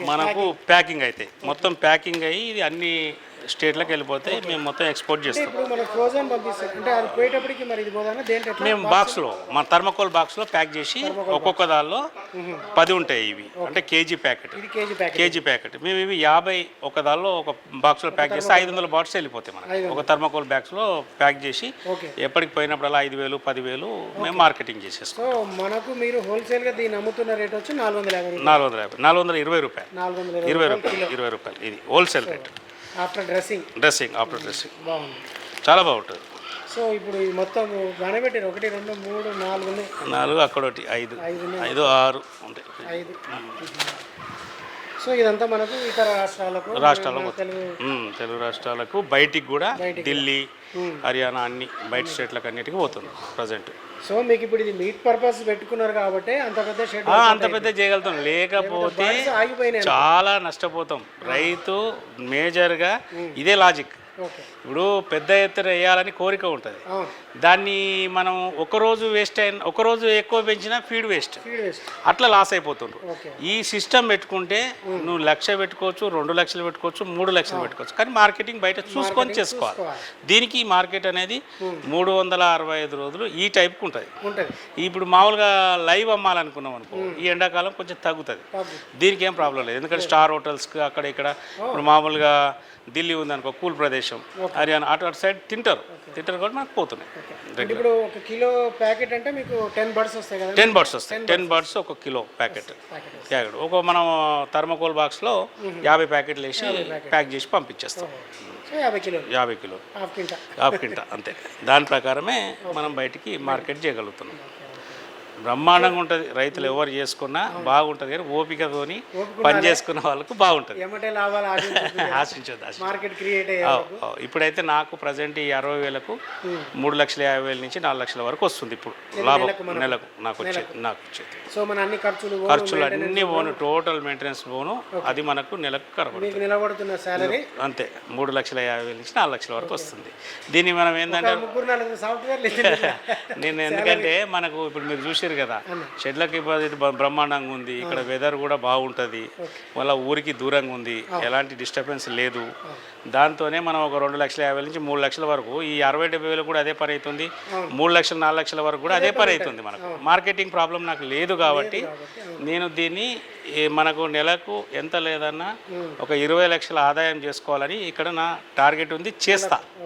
మనకు ప్యాకింగ్. అవుతాయి మొత్తం ప్యాకింగ్ అయ్యి ఇది అన్ని స్టేట్లకు వెళ్ళిపోతాయి మేము మొత్తం ఎక్స్పోర్ట్ చేస్తాం. ఇప్పుడు మనం ఫ్రోజన్ పంపిస్తాం అంటే అది పోయేటప్పటికి మరి ఇది పోదానా దేంట్లో ఎట్లా మేము బాక్స్లో మన థర్మకోల్ బాక్స్లో ప్యాక్ చేసి ఒక్కొక్క దానిలో పది ఉంటాయి ఇవి. అంటే కేజీ ప్యాకెట్. ఇది కేజీ ప్యాకెట్. KG packet. మేము ఇవి యాభై ఒక దానిలో ఒక బాక్స్లో ప్యాక్ చేస్తే ఐదు వందల బాటిల్స్ వెళ్ళిపోతాయి మనకి. ఒక థర్మకోల్ బ్యాగ్స్లో ప్యాక్ చేసి ఓకే. ఎప్పటికి పోయినప్పుడల్లా ఐదు వేలు పదివేలు మేము మార్కెటింగ్ చేసేస్తాం. సో మనకు మీరు హోల్సేల్గా దీన్ని అమ్ముతున్న రేట్ వచ్చి నాలుగు వందల యాభై రూపాయలు. నాలుగు వందల యాభై నాలుగు వందల ఇరవై రూపాయలు. నాలుగు వందల ఇరవై రూపాయలు ఇరవై రూపాయలు. ఇది wholesale rate. After dressing dressing after dressing బాగుంది. చాలా బాగుంటుంది. సో ఇప్పుడు ఈ మొత్తం గణపెట్టారు ఒకటి రెండు మూడు నాలుగు నాలుగు అక్కడ ఒకటి ఐదు ఐదు. ఐదు ఆరు ఉంటాయి. ఐదు. సో ఇదంతా మనకు ఇతర రాష్ట్రాలకు రాష్ట్రాలకు తెలుగు రాష్ట్రాలకు బయటికి కూడా ఢిల్లీ హర్యానా అన్ని బయట స్టేట్లకు అన్నిటికీ పోతుంది ప్రజెంట్. సో మీకు ఇప్పుడు ఇది మీట్ పర్పస్ పెట్టుకున్నారు కాబట్టి అంత పెద్ద అంత పెద్ద చేయగలుగుతాం. లేకపోతే చాలా నష్టపోతాం. రైతు మేజర్గా ఇదే లాజిక్ ఇప్పుడు పెద్ద ఎత్తున వేయాలని కోరిక ఉంటుంది. దాన్ని మనం ఒకరోజు వేస్ట్ అయిన ఒకరోజు ఎక్కువ పెంచినా ఫీడ్ వేస్ట్ అట్లా లాస్ అయిపోతుండ్రు. ఈ సిస్టమ్ పెట్టుకుంటే నువ్వు లక్ష పెట్టుకోవచ్చు రెండు లక్షలు పెట్టుకోవచ్చు మూడు లక్షలు పెట్టుకోవచ్చు. కానీ మార్కెటింగ్ బయట చూసుకొని చేసుకోవాలి. దీనికి మార్కెట్ అనేది మూడు వందల అరవై ఐదు రోజులు ఈ టైప్కి ఉంటుంది. ఉంటుంది. ఇప్పుడు మామూలుగా లైవ్ అమ్మాలనుకున్నాం అనుకో ఈ ఎండాకాలం కొంచెం తగ్గుతుంది. తగ్గు. దీనికి ఏం ప్రాబ్లం లేదు. ఎందుకంటే స్టార్ హోటల్స్కి అక్కడ ఇక్కడ ఇప్పుడు మామూలుగా ఢిల్లీ ఉందనుకో కూల్ ప్రదేశం హర్యానా అటు అటు సైడ్ తింటారు. తింటారు కూడా మనకు పోతున్నాయి. ఇప్పుడు ఒక కిలో ప్యాకెట్ అంటే మీకు టెన్ బర్డ్స్ వస్తాయి కదా? టెన్ బర్డ్స్ వస్తాయి. టెన్ బర్డ్స్ ఒక కిలో ప్యాకెట్. ప్యాకెట్ ఒక మనం థర్మకోల్ బాక్స్లో యాభై ప్యాకెట్లు వేసి ప్యాక్ చేసి పంపించేస్తాం. యాభై కిలోలు. యాభై కిలో హాఫ్ కింట అంతే. దాని ప్రకారమే మనం బయటికి మార్కెట్ చేయగలుగుతున్నాం. బ్రహ్మాండంగా ఉంటుంది. రైతులు ఎవరు చేసుకున్నా బాగుంటుంది కానీ ఓపికతోని పని చేసుకున్న వాళ్ళకు బాగుంటుంది. ఆశించదు మార్కెట్ క్రియేట్. ఇప్పుడైతే నాకు ప్రజెంట్ ఈ అరవై వేలకు మూడు లక్షల యాభై వేల నుంచి నాలుగు లక్షల వరకు వస్తుంది ఇప్పుడు. లాభం నెలకు నాకు వచ్చేది నాకు వచ్చేది. సో మన అన్ని ఖర్చులు ఖర్చులు అన్ని పోను. టోటల్ మెయింటెనెన్స్ పోను. అది మనకు నెలకు కనబడుతుంది. మీకు నిలబడుతున్న శాలరీ అంతే. మూడు లక్షల యాభై వేల నుంచి నాలుగు లక్షల వరకు వస్తుంది. దీన్ని మనం ఏంటంటే నేను ఎందుకంటే మనకు ఇప్పుడు మీరు చూసారు కదా. షెడ్లకి డిపాజిట్ బ్రహ్మాండంగా ఉంది. ఇక్కడ వెదర్ కూడా బాగుంటుంది. మళ్ళీ ఊరికి దూరంగా ఉంది. ఎలాంటి డిస్టర్బెన్స్ లేదు. దాంతోనే మనం ఒక రెండు లక్షల యాభై నుంచి మూడు లక్షల వరకు ఈ అరవై డెబ్బై వేలు కూడా అదే పని అవుతుంది మూడు లక్షల నాలుగు లక్షల వరకు కూడా అదే పని అవుతుంది మనకు. మార్కెటింగ్ ప్రాబ్లం నాకు లేదు కాబట్టి నేను దీన్ని మనకు నెలకు ఎంత లేదన్నా ఒక ఇరవై లక్షల ఆదాయం చేసుకోవాలని ఇక్కడ నా టార్గెట్ ఉంది. చేస్తా.